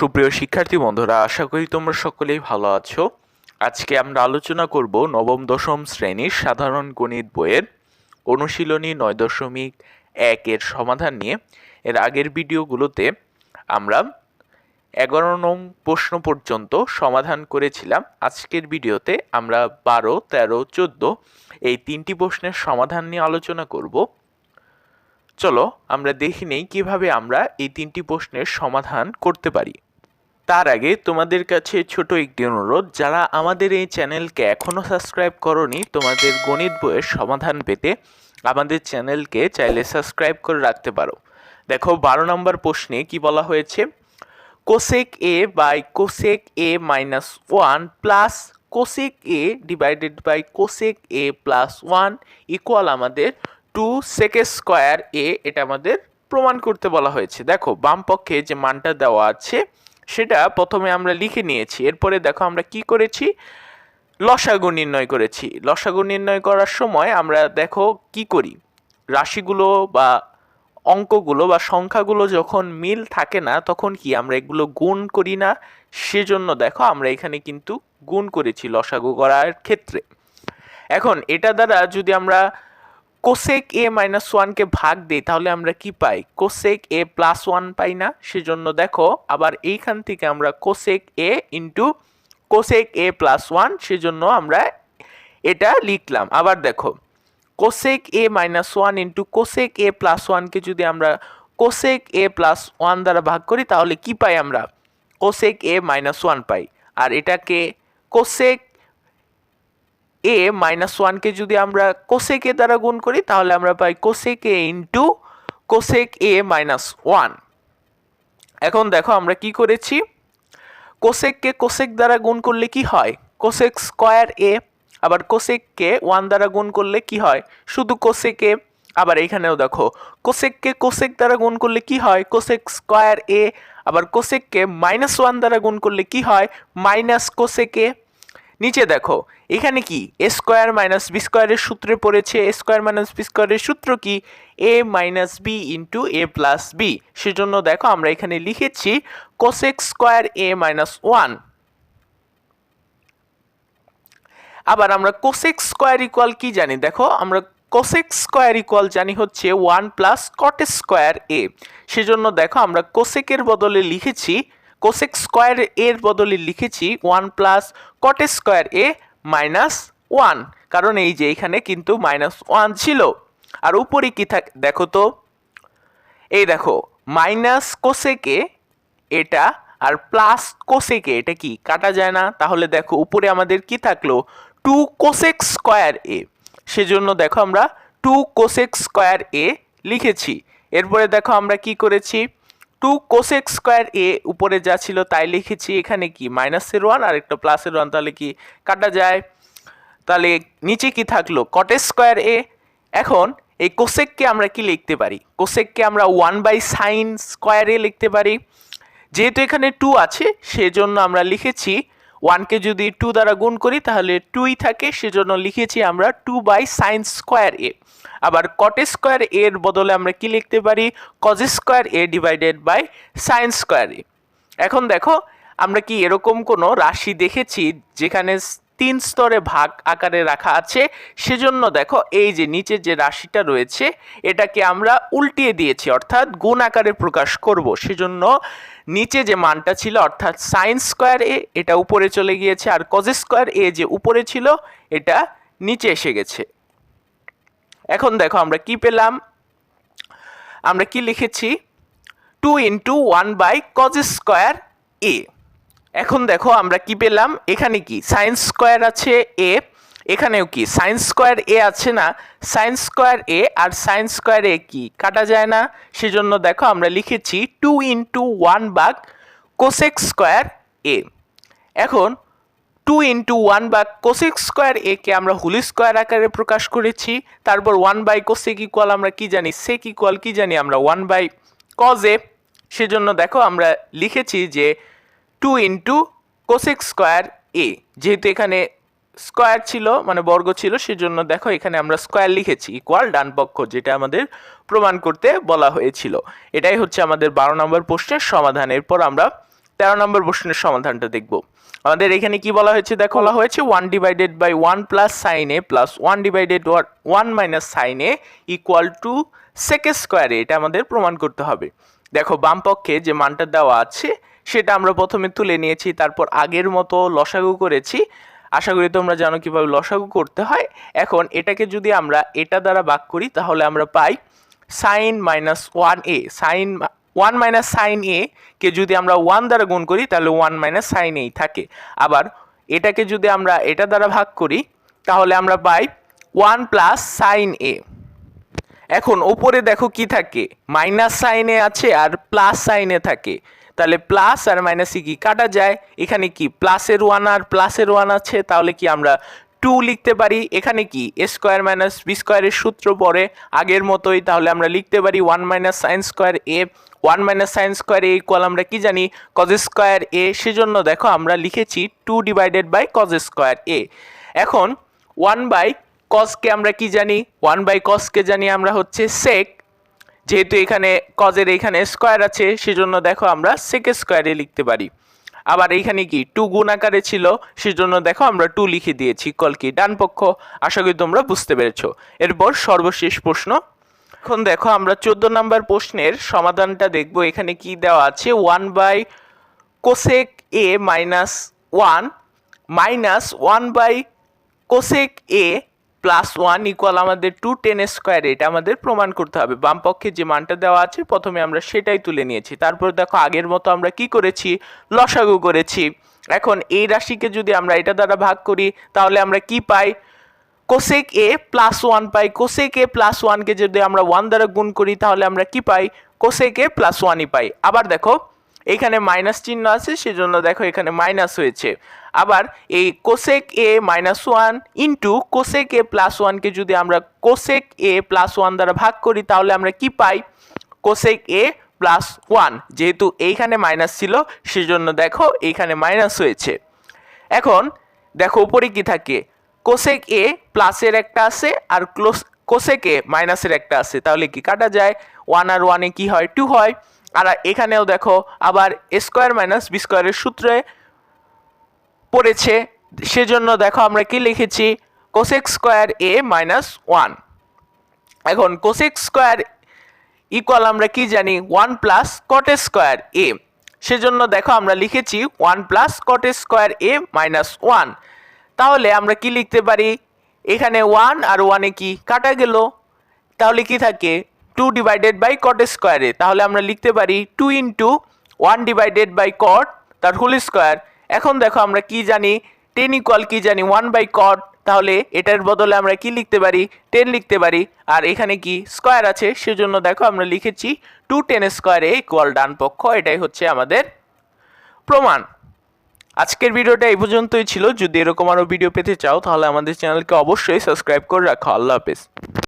সুপ্রিয় শিক্ষার্থী বন্ধুরা, আশা করি তোমরা সকলেই ভালো আছো। আজকে আমরা আলোচনা করব নবম দশম শ্রেণির সাধারণ গণিত বইয়ের অনুশীলনী নয় দশমিক একের সমাধান নিয়ে। এর আগের ভিডিওগুলোতে আমরা এগারো নং প্রশ্ন পর্যন্ত সমাধান করেছিলাম। আজকের ভিডিওতে আমরা বারো, তেরো, চোদ্দ এই তিনটি প্রশ্নের সমাধান নিয়ে আলোচনা করব। চলো আমরা দেখে নেই কীভাবে আমরা এই তিনটি প্রশ্নের সমাধান করতে পারি। তার আগে তোমাদের কাছে ছোট একটি অনুরোধ, যারা আমাদের এই চ্যানেলকে এখনও সাবস্ক্রাইব করনি, তোমাদের গণিত বইয়ের সমাধান পেতে আমাদের চ্যানেলকে চাইলে সাবস্ক্রাইব করে রাখতে পারো। দেখো, বারো নম্বর প্রশ্নে কি বলা হয়েছে? Cosec A by cosec A minus one plus cosec A divided by cosec A plus one equal আমাদের টু সেক স্কোয়ার এ এটা আমাদের প্রমাণ করতে বলা হয়েছে। দেখো বাম পক্ষে যে মানটা দেওয়া আছে সেটা প্রথমে আমরা লিখে নিয়েছি। এরপরে দেখো আমরা কি করেছি? লসাগু নির্ণয় করেছি। লসাগু নির্ণয় করার সময় আমরা দেখো কি করি? রাশিগুলো বা অঙ্কগুলো বা সংখ্যাগুলো যখন মিল থাকে না, তখন কি আমরা এগুলো গুণ করি না? সেজন্য দেখো আমরা এখানে কিন্তু গুণ করেছি লসাগু করার ক্ষেত্রে। এখন এটা দ্বারা যদি আমরা কোসেক এ মাইনাস ওয়ানকে ভাগ দিই, তাহলে আমরা কি পাই? কোসেক এ প্লাস ওয়ান পাই না, সেজন্য দেখো, আবার এইখান থেকে আমরা cosec A into cosec A plus one সেজন্য আমরা এটা লিখলাম। আবার দেখো cosec A minus one into cosec A plus ওয়ানকে যদি আমরা কোসেক এ প্লাস ওয়ান দ্বারা ভাগ করি, তাহলে কি পাই আমরা? কোসেক এ মাইনাস ওয়ান পাই। আর এটাকে কোসেক এ মাইনাস ওয়ানকে যদি আমরা কোসেক এ দ্বারা গুণ করি, তাহলে আমরা পাই cosec A into cosec A minus one এখন দেখো আমরা কি করেছি? কোসেককে কোসেক দ্বারা গুণ করলে কি হয়? কোসেক স্কোয়ার এ, আবার কোসেককে ওয়ান দ্বারা গুণ করলে কি হয়? শুধু কোসেকে আবার এইখানেও দেখো কোসেককে কোসেক দ্বারা গুণ করলে কি হয়? কোসেক স্কোয়ার এ, আবার কোসেককে মাইনাস ওয়ান দ্বারা গুণ করলে কি হয়? মাইনাস কোসেকে নিচে দেখো, এখানে কি? এ স্কোয়ার মাইনাস বি স্কোয়ারের সূত্রে পড়েছে। এ স্কোয়ার মাইনাস বি স্কোয়ারের সূত্র কি? A minus B into A plus B সেজন্য দেখো, আমরা এখানে লিখেছি cosec square A minus one আবার আমরা কোসেক স্কোয়ার ইকুয়াল কি জানি? দেখো, আমরা কোসেক স্কোয়ার ইকুয়াল জানি হচ্ছে one plus cot square A সেজন্য দেখো, আমরা কোসেকের বদলে লিখেছি কোসেক স্কোয়ার এর বদলে লিখেছি one plus cot square A minus one কারণ এই যে এখানে কিন্তু মাইনাস ওয়ান ছিল। আর উপরে কি থাক, দেখো তো, এই দেখো মাইনাস কোসেকে এটা আর প্লাস কোসেকে এটা কি, কাটা যায় না? তাহলে দেখো, উপরে আমাদের কি থাকল? Two cosec square A. সেজন্য দেখো আমরা টু কোসেক স্কোয়ার এ লিখেছি। এরপরে দেখো আমরা কি করেছি? টু কোসেক স্কোয়ার এ উপরে যা ছিল তাই লিখেছি, এখানে কি? মাইনাসের ওয়ান আর একটা প্লাসের ওয়ান তাহলে কি কাটা যায়? তাহলে নিচে কি থাকল? কটেজ স্কোয়ার এ এখন এই কোসেককে আমরা কি লিখতে পারি? কোসেককে আমরা ওয়ান বাই সাইন স্কোয়ারে লিখতে পারি। যেহেতু এখানে টু আছে, সেজন্য আমরা লিখেছি ওয়ানকে যদি টু দ্বারা গুণ করি, তাহলে টুই থাকে, সেজন্য লিখেছি আমরা two by sine square A আবার কট স্কোয়ার এর বদলে আমরা কি লিখতে পারি? Cos square A divided by sine square A এখন দেখো, আমরা কি এরকম কোনো রাশি দেখেছি যেখানে তিন স্তরে ভাগ আকারে রাখা আছে। সেজন্য দেখো, এই যে নিচে যে রাশিটা রয়েছে, এটাকে আমরা উল্টিয়ে দিয়েছি, অর্থাৎ গুণ আকারে প্রকাশ করব। সেজন্য নিচে যে মানটা ছিল, অর্থাৎ সাইন স্কোয়ার এ, এটা উপরে চলে গিয়েছে, আর কজ স্কোয়ার এ যে উপরে ছিল, এটা নিচে এসে গেছে। এখন দেখো, আমরা কি পেলাম? আমরা কি লিখেছি? Two into one by cos square A এখন দেখো আমরা কি পেলাম? এখানে কি? সাইন স্কোয়ার আছে এ এখানেও কি? সাইন স্কোয়ার এ আছে না? সাইন স্কোয়ার এ আর সাইন স্কোয়ার এ কি? কাটা যায় না। সেজন্য দেখো আমরা লিখেছি টু ইন্টু ওয়ান বাগ কোসেক স্কোয়ার এ এখন two into one by cosec square একে আমরা হুলি স্কোয়ার আকারে প্রকাশ করেছি। তারপর ওয়ান বাই কোসেক ইকুয়াল আমরা কি জানি? সেক ইকুয়াল কি জানি? আমরা ওয়ান বাই কজ এ সেজন্য দেখো আমরা লিখেছি যে two into cosec square A. যেহেতু এখানে স্কোয়ার ছিল মানে বর্গ ছিল, সেজন্য দেখো এখানে আমরা স্কোয়ার লিখেছি ইকুয়াল ডান পক্ষ, যেটা আমাদের প্রমাণ করতে বলা হয়েছিল। এটাই হচ্ছে আমাদের বারো নম্বর প্রশ্নের সমাধান। এরপর আমরা তেরো নম্বর প্রশ্নের সমাধানটা দেখব। আমাদের এখানে কি বলা হয়েছে? দেখো, বলা হয়েছে one divided by one plus sine A plus one divided one minus sine A equal two sec স্কোয়ারে এটা আমাদের প্রমাণ করতে হবে। দেখো, বাম পক্ষে যে মানটা দেওয়া আছে সেটা আমরা প্রথমে তুলে নিয়েছি, তারপর আগের মতো লসাগু করেছি। আশা করি তোমরা জানো কীভাবে লসাগু করতে হয়। এখন এটাকে যদি আমরা এটা দ্বারা ভাগ করি, তাহলে আমরা পাই sine minus one A sine one minus sine A কে যদি আমরা ওয়ান দ্বারা গুণ করি, তাহলে ওয়ান মাইনাস সাইন এই থাকে। আবার এটাকে যদি আমরা এটা দ্বারা ভাগ করি, তাহলে আমরা পাই ওয়ান প্লাস সাইন এ এখন ওপরে দেখো কি থাকে? মাইনাস সাইনে আছে আর প্লাস সাইনে থাকে। তাহলে প্লাস আর মাইনাসে কি কাটা যায়? এখানে কি প্লাসের ওয়ান আর প্লাসের ওয়ান আছে? তাহলে কি আমরা টু লিখতে পারি? এখানে কি এ স্কোয়ার মাইনাস বি স্কোয়ারের সূত্র পরে আগের মতোই তাহলে আমরা লিখতে পারি one minus sine square A one minus sine square A equal আমরা কি জানি? কজ স্কোয়ার এ সেজন্য দেখো আমরা লিখেছি two divided by cos square A এখন ওয়ান বাই কসকে আমরা কি জানি? ওয়ান বাই কসকে জানি আমরা হচ্ছে সেক যেহেতু এখানে কজের এখানে স্কোয়ার আছে, সেজন্য দেখো আমরা সেক স্কোয়ারে লিখতে পারি। আবার এইখানে কি টু গুণ আকারে ছিল, সেজন্য দেখো আমরা টু লিখে দিয়েছি কল কি ডান পক্ষ? আশা করি তোমরা বুঝতে পেরেছ। এরপর সর্বশেষ প্রশ্ন। এখন দেখো আমরা চোদ্দ নম্বর প্রশ্নের সমাধানটা দেখব। এখানে কি দেওয়া আছে? One by cosec A minus one minus one by cosec A plus one equal আমাদের টু টেন স্কোয়ার এটা আমাদের প্রমাণ করতে হবে। বাম পক্ষে যে মানটা দেওয়া আছে, প্রথমে আমরা সেটাই তুলে নিয়েছি। তারপর দেখো আগের মতো আমরা কি করেছি? লসাগু করেছি। এখন এই রাশিকে যদি আমরা এটা দ্বারা ভাগ করি, তাহলে আমরা কি পাই? কোসেক এ প্লাস ওয়ান পাই। কোসেক এ প্লাস ওয়ানকে যদি আমরা ওয়ান দ্বারা গুণ করি, তাহলে আমরা কি পাই? কোসেক এ প্লাস ওয়ানই পাই। আবার দেখো এখানে মাইনাস চিহ্ন আছে, সেজন্য দেখো এখানে মাইনাস হয়েছে। আবার এই cosec A minus one into cosec A plus ওয়ানকে যদি আমরা কোসেক এ প্লাস ওয়ান দ্বারা ভাগ করি, তাহলে আমরা কি পাই? কোসেক এ প্লাস ওয়ান যেহেতু এইখানে মাইনাস ছিল, সেজন্য দেখো এইখানে মাইনাস হয়েছে। এখন দেখো উপরে কি থাকে? কোসেক এ প্লাসের একটা আছে, আর ক্লোস কোসেক এ মাইনাসের একটা আছে। তাহলে কি কাটা যায়? ওয়ান আর ওয়ানে কি হয়? টু হয়। আর এখানেও দেখো আবার স্কোয়ার মাইনাস বি স্কোয়ারের সূত্রে পড়েছে। সেজন্য দেখো আমরা কি লিখেছি? Cosec square A minus one এখন কোসেক স্কোয়ার ইকুয়াল আমরা কি জানি? ওয়ান প্লাস কটে স্কোয়ার এ সেজন্য দেখো আমরা লিখেছি one plus কটে square A minus one তাহলে আমরা কি লিখতে পারি? এখানে ওয়ান আর ওয়ানে কি কাটা গেল? তাহলে কি থাকে? টু ডিভাইডেড বাই কট স্কোয়ারে তাহলে আমরা লিখতে পারি two into one divided by cot তার হোল স্কোয়ার এখন দেখো আমরা কি জানি? টেন ইকুয়াল কি জানি? ওয়ান বাই কট তাহলে এটার বদলে আমরা কি লিখতে পারি? টেন লিখতে পারি। আর এখানে কি স্কোয়ার আছে? সেজন্য দেখো আমরা লিখেছি টু টেন স্কোয়ারে ইকুয়াল ডান পক্ষ। এটাই হচ্ছে আমাদের প্রমাণ। আজকের ভিডিওটা এই পর্যন্তই ছিল। যদি এরকম আরও ভিডিও পেতে চাও, তাহলে আমাদের চ্যানেলকে অবশ্যই সাবস্ক্রাইব করে রাখো। আল্লাহ হাফেজ।